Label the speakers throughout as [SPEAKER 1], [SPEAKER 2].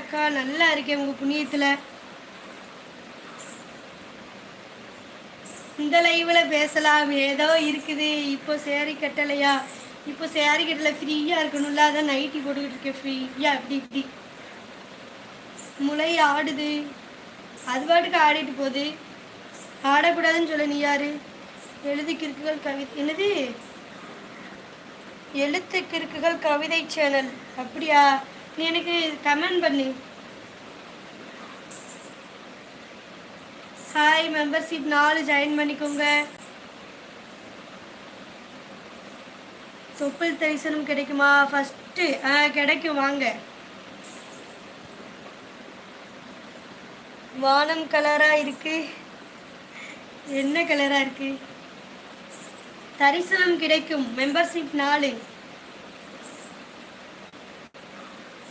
[SPEAKER 1] அக்கா நல்லா இருக்கேன் உங்கள் புண்ணியத்தில். இந்த லைவில் பேசலாம். ஏதோ இருக்குது. இப்போ சேரி கட்டலையா? இப்போ சேரி கட்டல ஃப்ரீயாக இருக்கணும்ல? அதான் நைட்டி போட்டுக்கிட்டு இருக்கேன். ஃப்ரீயாக அப்படி இப்படி. முளை ஆடுது. அது பாட்டுக்கு ஆடிட்டு போகுது. ஆடக்கூடாதுன்னு சொல்ல நீ யாரு? எழுதி கிறுக்குகள் கவிதை என்னது? எழுத்து கிறுக்குகள் கவிதை சேனல். அப்படியா? நீ எனக்கு கமெண்ட் பண்ணு. ஹாய் மெம்பர்ஷிப் நாலு ஜாயின் பண்ணிக்கோங்க. தொப்புள் தரிசனம் கிடைக்குமா? ஃபஸ்ட்டு ஆ கிடைக்கும். வாங்க. வானம் கலராக இருக்கு. என்ன கலராக இருக்கு? தரிசனம் கிடைக்கும். மெம்பர்ஷிப் நாலு.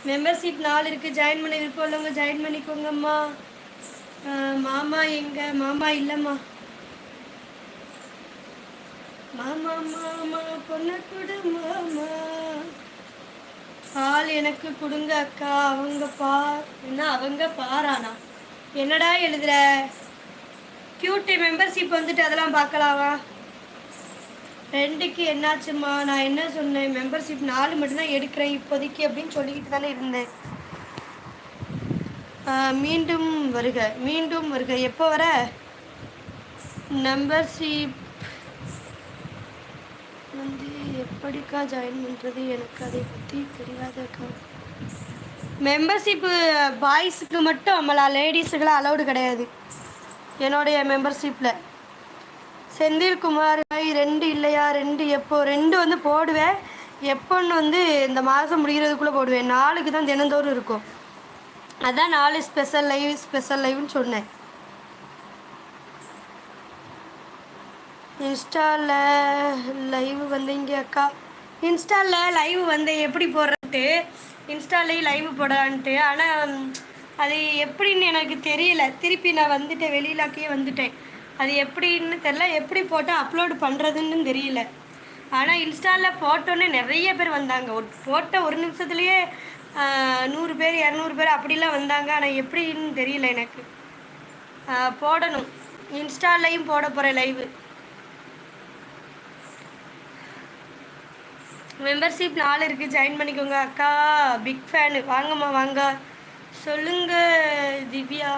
[SPEAKER 1] மெம்பர்ஷிப் நாலு இருக்குது ஜாயின் பண்ண விருப்பம் உள்ளவங்க ஜாயின் பண்ணிக்கோங்கம்மா மாமா எங்க? மாமா இல்லைம்மா. மாமா மாமா பொண்ணை கொடு மாமா. பால் எனக்கு கொடுங்க அக்கா. அவங்க பார் என்ன அவங்க பாரானா? என்னடா எழுதுற? கியூட்டி மெம்பர்ஷிப் வந்துட்டு அதெல்லாம் பார்க்கலாமா? ரெண்டுக்கு என்னாச்சுமா நான் என்ன சொன்னேன்? மெம்பர்ஷிப் நாலு மட்டும்தான் எடுக்கிறேன் இப்போதைக்கு அப்படின்னு சொல்லிக்கிட்டு தானே இருந்தேன். மீண்டும் வருக. மீண்டும் வருக. எப்போ வர? மெம்பர்ஷிப் வந்து எப்படிக்கா ஜாயின் பண்ணுறது எனக்கு அதை பற்றி தெரியாதக்கா. மெம்பர்ஷிப்பு பாய்ஸுக்கு மட்டும் நம்மளா லேடிஸுக்கெல்லாம் அலௌடு கிடையாது. என்னுடைய மெம்பர்ஷிப்பில் செந்தில்குமார் ரெண்டு இல்லையா ரெண்டு எப்போ ரெண்டு வந்து போடுவேன். எப்போன்னு வந்து இந்த மாதம் முடிகிறதுக்குள்ளே போடுவேன். நாளுக்கு தான் தினந்தோறும் இருக்கும். அதான் நாலு ஸ்பெஷல் லைவ் ஸ்பெஷல் லைவ்னு சொன்னேன். இன்ஸ்டாவில் லைவ் வந்தீங்க அக்கா. இன்ஸ்டாவில் லைவ் வந்தேன் எப்படி போடுறது? இன்ஸ்டாலேயும் லைவ் போடலான்ட்டு. ஆனால் அது எப்படின்னு எனக்கு தெரியல. திருப்பி நான் வந்துட்டேன் வெளியிலாக்கே வந்துட்டேன். அது எப்படின்னு தெரில எப்படி போட்டு அப்லோடு பண்ணுறதுன்னு தெரியல. ஆனால் இன்ஸ்டாவில் போட்டோன்னே நிறைய பேர் வந்தாங்க. ஒரு ஃபோட்டோ ஒரு நிமிஷத்துலேயே நூறு பேர் இரநூறு பேர் அப்படிலாம் வந்தாங்க. ஆனால் எப்படின்னு தெரியல எனக்கு. போடணும். இன்ஸ்டாலையும் போட போகிறேன் லைவு மெம்பர்ஷிப் நாலு இருக்குது ஜாயின் பண்ணிக்கோங்க அக்கா. பிக் ஃபேனு வாங்கம்மா வாங்க. சொல்லுங்க திவ்யா.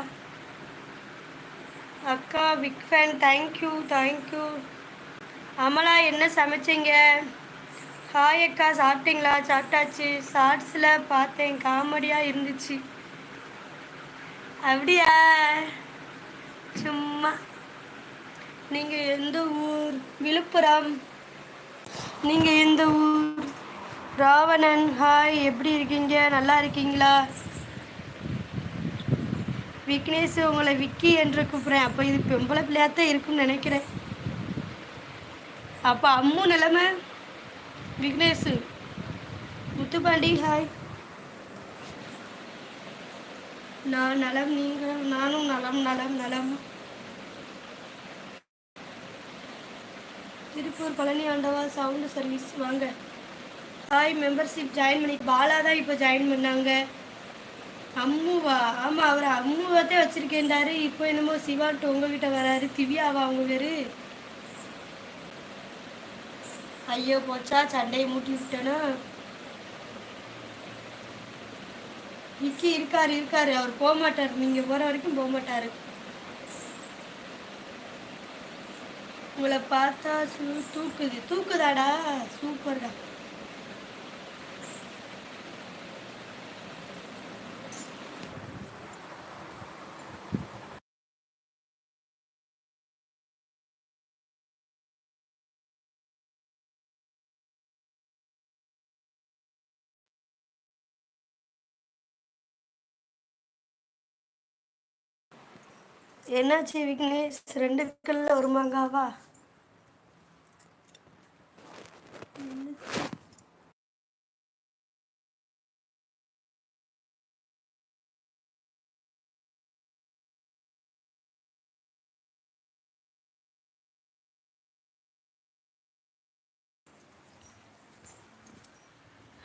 [SPEAKER 1] அக்கா big fan thank you thank you Amala என்ன சமைச்சீங்க? ஹாய் அக்கா சாப்பிட்டீங்களா? சாப்பிட்டாச்சு. ஷார்ட்ஸில் பார்த்தேன் காமெடியாக இருந்துச்சு. அப்படியா? சும்மா. நீங்கள் எந்த ஊர்? விழுப்புரம். நீங்கள் எந்த ஊர்? ராவணன் ஹாய் எப்படி இருக்கீங்க? நல்லா இருக்கீங்களா? விக்னேஷ் உங்களை விக்கி என்று கூப்பிட்றேன். அப்போ இது பெம்பளை பிள்ளையாத்தான் இருக்கும்னு நினைக்கிறேன். அப்போ அம்மு நிலமை? விக்னேஷ் முத்துப்பாண்டி ஹாய் நான் நலம் நீங்கள் நானும் நலம் நலம் நலம். திருப்பூர் பழனி ஆண்டவா சவுண்டு சர்வீஸ் வாங்க. ஹாய் மெம்பர்ஷிப் ஜாயின் பண்ணி பாலா தான் இப்போ ஜாயின் பண்ணாங்க. அம்முவா. ஆமாம் அவர் அம்முவாத்தே வச்சுருக்கேன்டாரு. இப்போ என்னமோ சிவான்ட்டு உங்ககிட்ட வராரு. திவ்யாவா அவங்க பேரு? ஐயோ போச்சா சண்டையை மூட்டி விட்டேனா? விக்கி இருக்காரு இருக்காரு. அவர் போக மாட்டார் போகிற வரைக்கும் போகமாட்டார். உங்களை பார்த்தா சூ தூக்குது. தூக்குதாடா? சூப்பர்டா. என்னாச்சு விக்னேஷ்? ரெண்டு கல்ல ஒரு மாங்காவா?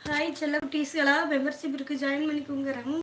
[SPEAKER 1] ஹாய் செல்ல டீஸ்களா மெம்பர்ஷிப் இருக்கு. ஜாயின் பண்ணிக்கோங்க. ரொம்ப